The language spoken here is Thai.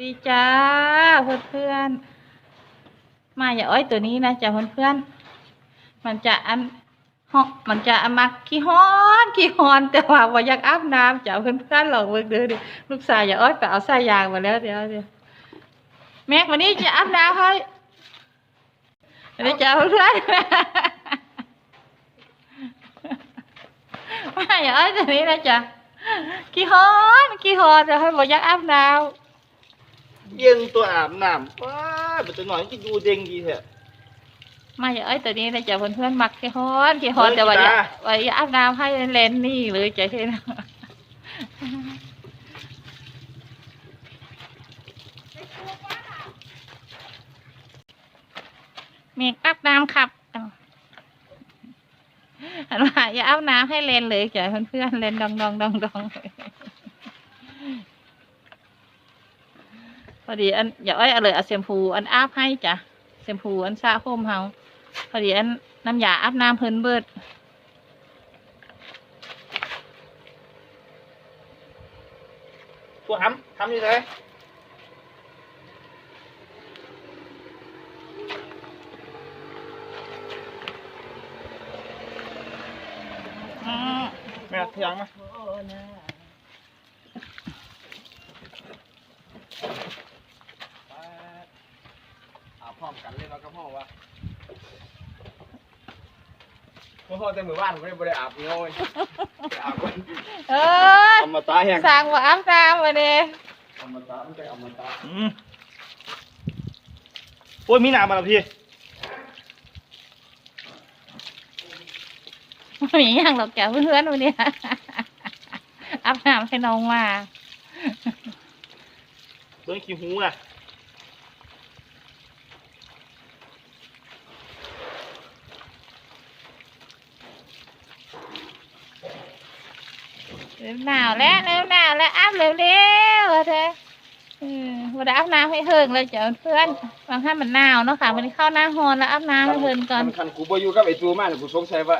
ดีจ้าเพื่อนเพื่อนมาอย่าอ้อยตัวนี้นะจ้าเพื่อนเพื่อนมันจะอันฮอกมันจะอมักขี้ฮ้อนขี้ฮ้อนแต่ว่าว่าอยากอาบน้ำจ้าเพื่อนเพื่อนลองเบิ่งเด้อดิลูกสาวอย่าอ้อยไปเอาสายยางมาแล้วเดี๋ยวเดี๋ยวแม็กวันนี้จะอาบน้ำให้วันนี้จ้าเพื่อนมาอย่าอ้อยตัวนี้นะจ้าขี้ฮ้อนขี้ฮ้อนจะให้บอกอยากอาบน้ำ เย็นตัวอาบน้ำว้าเป็นตัวหน่อยจะอยู่เด้งดีแท้มาอย่าเอ้ยตัวนี้นะจ๊ะเพื่อนเพื่อนๆมักขี้ฮ้อนขี้ฮ้อนเฮ้ยแต่ว่าอย่าจ้าว่าอย่าอาบน้ำให้เล่นนี่เลยใจเห็นเมกอาบน้ำครับอันว่าอย่าอาบน้ำให้เล่นเลยจ้ะเพื่อนเพื่อนๆเล่นดองดองดองดอง พอดีอันอย่าอ้อยเอาเลยเอาแชมพูอันอาบให้จ้ะแชมพูอันสระผมเฮาพอดีอันน้ำยาอาบน้ำเพิ่นเบิดตัวหำทำยังไงอืมแม่เทียงมาอาบพร้อม กันเลยเราก็พ่อวะพ่อแต่มือบ้านไม่ได้บ่ได้อาบเงาเลยอาบก่อนเอ้ยอมตะแห้งสั่งว่าอาบน้ำมาเนี่ยอมตะไม่ใช่อมตะอืมโอ้ยมีหนามาแล้วพี่ไม่มีอย่างหรอกแกเพื่อนๆวันนี้อาบน้ำให้น้องมาเบิ้งขี้หูอะ เร็วหนาวแล้วเร็วหนาวแล้วอาบเร็วเร็วๆเธอเออวันนี้อาบน้ำให้เฮิงเลยจ้ะเพื่อนบางท่านมันหนาวเนาะค่ะวันนี้เข้าหน้าฮอนแล้วอาบน้ำให้เฮิงก่อน คันกูบ่อยู่กับไอ้ตัวมาเนี่ยกูสงสัยว่า